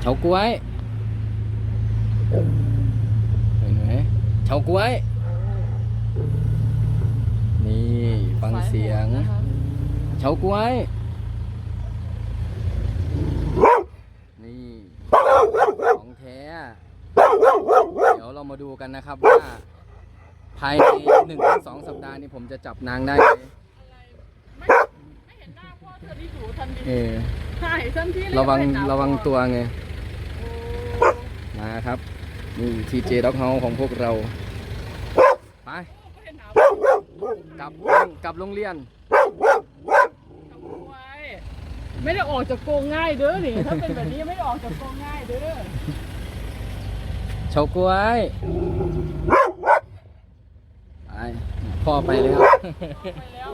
เฉาก๊วยเห็นไหมเฉาก๊วย นี่ฟังเสียง เฉาก๊วย นี่ของแท้ เดี๋ยวเรามาดูกันนะครับว่า ภายในหนึ่งถึงสองสัปดาห์นี้ผมจะจับนางได้ไหมไม่เห็นหน้าพ่อเธอที่อยู่ทันทีเออใช่ทันทีเลยระวังไม่เห็นหน้าระวังพ่อตัวไงโอ้ มาครับนี่ทีเจด็อกเฮาของพวกเรา ไปไม่เห็นหน้าพ่อกลับกลับโรงเรียนทำไว้ไม่ได้ออกจากกรงง่ายเด้อนี่ถ้าเป็นแบบนี้ไม่ได้ออกจากกรงง่ายเด้อเฉาก๊วยไปพ่อไปแล้วไปแล้ว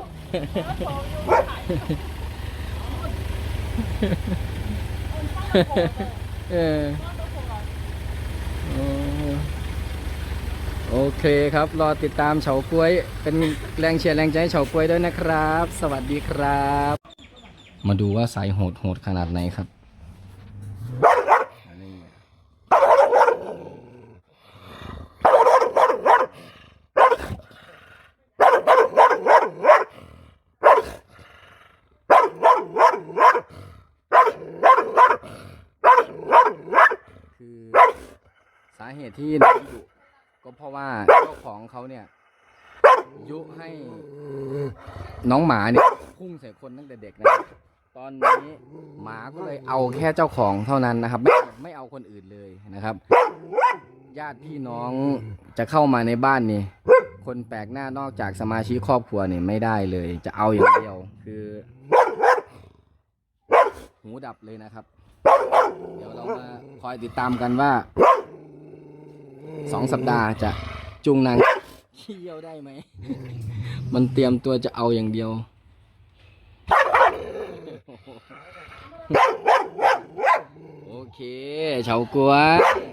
แล้วโทรอยู่ไม่ถ่ายเอาเออ โอ้โอ เคครับ รอติดตามเฉาก๊วย เป็นแรงเชียร์แรงใจให้เฉาก๊วยด้วยนะครับ สวัสดีครับ มาดูว่าสายโหดโหดขนาดไหนครับคือสาเหตุที่น้องดุ ก็เพราะว่าเจ้าของเขาเนี่ย ยุให้น้องหมาเนี่ย พุ่งใส่คนตั้งแต่เด็กนะครับตอนนี้หมาก็เลยเอาแค่เจ้าของเท่านั้นนะครับ ไม่ไม่เอาคนอื่นเลยนะครับ ญาติพี่น้องจะเข้ามาในบ้านนี่ คนแปลกหน้านอกจากสมาชิกครอบครัวเนี่ยไม่ได้เลย จะเอาอย่างเดียวคือ หูดับเลยนะครับ เดี๋ยวเรามาคอยติดตามกันว่า สองสัปดาห์จะจูงนางเที่ยวได้ไหม มันเตรียมตัวจะเอาอย่างเดียว โอเคเฉากัวย